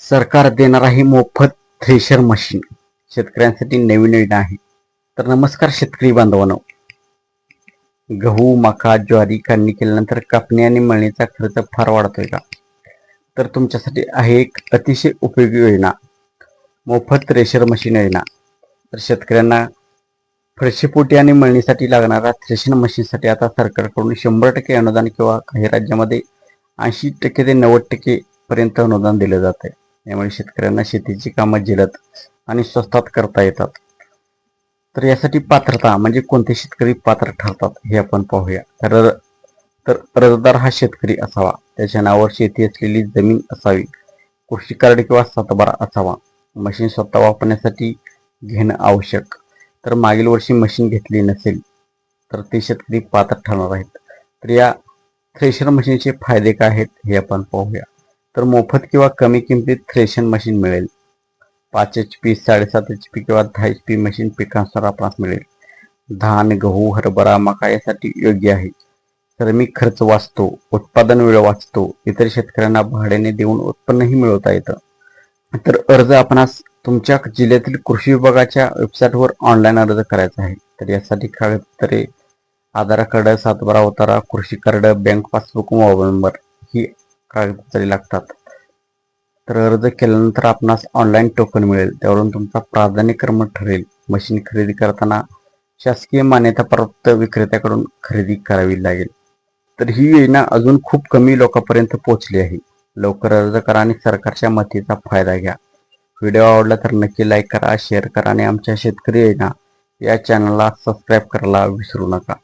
सरकार देणार आहे मोफत थ्रेशर मशीन. शेतकऱ्यांसाठी नवीन योजना आहे. तर नमस्कार शेतकरी बांधवांनो. गहू मका ज्वारी काढणी केल्यानंतर कापणी आणि मळणीचा खर्च फार वाढतोय का? तर तुमच्यासाठी आहे एक अतिशय उपयोगी योजना. मोफत थ्रेशर मशीन योजना. तर शेतकऱ्यांना फरशीपोटी आणि मळणीसाठी लागणाऱ्या थ्रेशर मशीनसाठी आता सरकारकडून शंभर टक्के अनुदान किंवा काही राज्यामध्ये ऐंशी टक्के ते नव्वद टक्के पर्यंत अनुदान दिलं जात आहे यामुळे म्हणजे शेतकऱ्यांना शेतीची कामं जलद आणि स्वस्तात करता येतात. तर यासाठी पात्रता म्हणजे कोणते शेतकरी पात्र ठरतात हे आपण पाहूया. तर तर अर्जदार हा शेतकरी असावा. त्याच्या नावावर शेती असलेली जमीन असावी. कृषी कार्ड किंवा सातबारा असावा. मशीन स्वतः वापरण्यासाठी घेणं आवश्यक. तर मागील वर्षी मशीन घेतली नसेल तर ते शेतकरी पात्र ठरणार आहेत. तर या थ्रेशर मशीनचे फायदे काय आहेत हे आपण पाहूया. तर मोफत किंवा कमी किमतीत थ्रेशन मशीन मिळेल. पाच एच पी साडेसात एच पी किंवा दहा एच पी मशीन पिकांनुसार आपणास मिळेल. धान गहू हरभरा मका यासाठी योग्य आहे. श्रमिक खर्च वाचतो उत्पादन वेळ वाचतो इतर शेतकऱ्यांना भाड्याने देऊन उत्पन्नही मिळवता येतं. तर अर्ज आपणास तुमच्या जिल्ह्यातील कृषी विभागाच्या वेबसाईटवर ऑनलाईन अर्ज करायचा आहे. तर यासाठी कागदपत्रे आधार कार्ड सातबारा उतारा कृषी card bank passbook mobile number ही कागदपत्रे लागतात. तर अर्ज केल्यानंतर आपणास ऑनलाईन टोकन मिळेल. त्यावरून तुमचा प्राधान्यक्रम ठरेल. मशीन खरेदी करताना शासकीय मान्यताप्राप्त विक्रेत्याकडून खरेदी करावी लागेल. तर ही योजना अजून खूप कमी लोकांपर्यंत पोहोचली आहे. लवकर अर्ज करा आणि सरकारच्या मतीचा फायदा घ्या. व्हिडिओ आवडला तर नक्की लाईक करा शेअर करा आणि आमच्या शेतकरी योजना या चॅनलला सबस्क्राईब करायला विसरू नका.